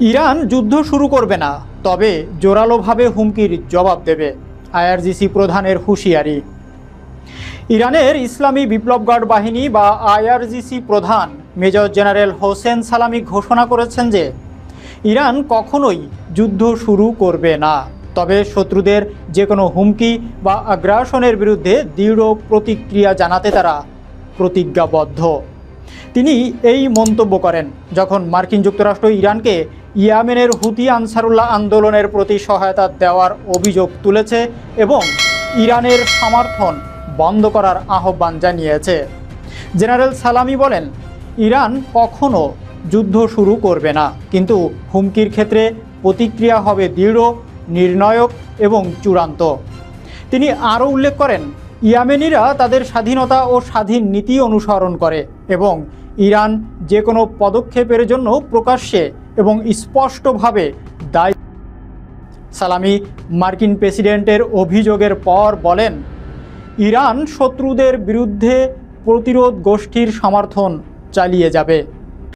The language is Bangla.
ইরান যুদ্ধ শুরু করবে না, তবে জোরালোভাবে হুমকির জবাব দেবে আইআরজিসি প্রধানের হুঁশিয়ারি। ইরানের ইসলামী বিপ্লব গার্ড বাহিনী বা আইআরজিসি প্রধান মেজর জেনারেল হোসেন সালামি ঘোষণা করেছেন যে, ইরান কখনোই যুদ্ধ শুরু করবে না, তবে শত্রুদের যে কোনো হুমকি বা আগ্রাসনের বিরুদ্ধে দৃঢ় প্রতিক্রিয়া জানাতে তারা প্রতিজ্ঞাবদ্ধ। তিনি এই মন্তব্য করেন, যখন মার্কিন যুক্তরাষ্ট্র ইরানকে ইয়ামেনের হুতি আনসারুল্লাহ আন্দোলনের প্রতি সহায়তা দেওয়ার অভিযোগ তুলেছে এবং ইরানের সমর্থন বন্ধ করার আহ্বান জানিয়েছে। জেনারেল সালামি বলেন, ইরান কখনো যুদ্ধ শুরু করবে না, কিন্তু হুমকির ক্ষেত্রে প্রতিক্রিয়া হবে দৃঢ়, নির্ণায়ক এবং চূড়ান্ত। তিনি আরও উল্লেখ করেন ইয়ামেনিরা তাদের স্বাধীনতা ও স্বাধীন নীতি অনুসরণ করে এবং ইরান যে কোনো পদক্ষেপের জন্য প্রকাশ্যে এবং স্পষ্টভাবে দায়ী সালামি মার্কিন প্রেসিডেন্টের অভিযোগের পর বলেন, ইরান শত্রুদের বিরুদ্ধে প্রতিরোধ গোষ্ঠীর সমর্থন চালিয়ে যাবে।